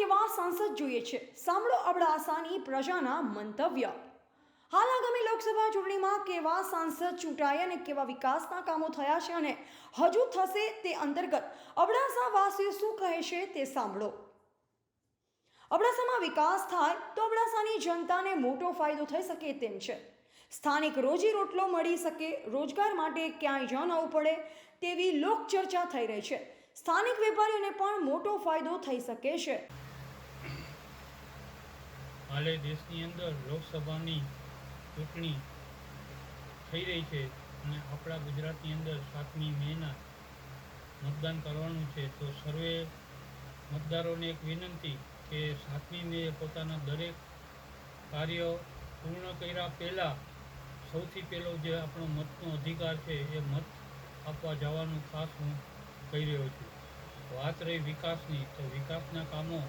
કેવા સાંસદ જોઈએ છે. સાંભળો અબડાસાની પ્રજાના મંતવ્ય. હાલ આગામી લોકસભા ચૂંટણીમાં કેવા સાંસદ ચૂંટાય અને કેવા વિકાસના કામો થયા છે અને હજુ થશે તે અંતર્ગત અબડાસા વાસીઓ શું કહે છે તે સાંભળો. અબડાસામાં વિકાસ થાય તો અબડાસાની જનતાને મોટો ફાયદો થઈ શકે તેમ છે. સ્થાનિક રોજી રોટલો મળી શકે, રોજગાર માટે ક્યાંય જ ન આવવું પડે તેવી લોકચર્ચા થઈ રહી છે. સ્થાનિક વેપારીઓને પણ મોટો ફાયદો થઈ શકે છે. હાલે દેશની અંદર લોકસભાની ચૂંટણી થઈ રહી છે અને આપણા ગુજરાતની અંદર સાતમી મેના મતદાન કરવાનું છે, તો સર્વે મતદારોને એક વિનંતી કે સાતમી મે પોતાના દરેક કાર્ય પૂર્ણ કર્યા પહેલાં સૌથી પહેલો જે આપણો મતનો અધિકાર છે એ મત આપવા જવાનું ખાસ હું કહી રહ્યો છું. વાત રહી વિકાસની, તો વિકાસના કામો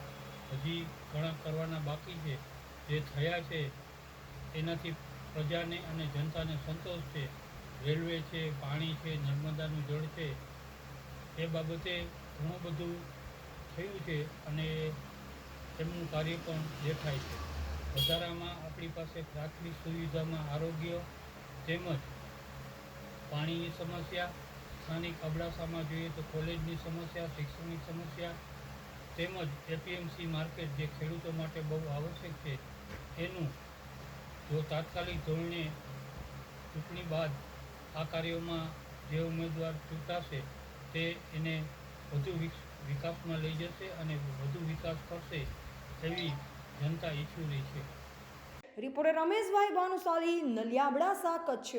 હજી ઘણા કરવાના બાકી છે. જે થયા છે, એનાથી પ્રજાને અને જનતાને સંતોષ છે. રેલવે છે, પાણી છે, નર્મદાનું જળ છે, એ બાબતે ઘણું બધું થયું છે અને એમનું કાર્ય પણ દેખાય છે. વધારામાં આપણી પાસે પ્રાથમિક સુવિધામાં આરોગ્ય તેમજ પાણીની સમસ્યા, સ્થાનિક અબડાસામાં જોઈએ તો કોલેજની સમસ્યા, શૈક્ષણિક સમસ્યા તેમજ એપીએમસી માર્કેટ જે ખેડૂતો માટે બહુ આવશ્યક છે, એનું જો તાત્કાલિક ધોરણે ચૂંટણી બાદ આ કાર્યોમાં જે ઉમેદવાર ચૂંટાશે, તે એને વધુ વિકાસમાં લઈ જશે અને વધુ વિકાસ કરશે એવી જનતા ઈચ્છી રહી છે. રિપોર્ટર રમેશભાઈ ભાનુશાલી નલિયાબડાસા કચ્છ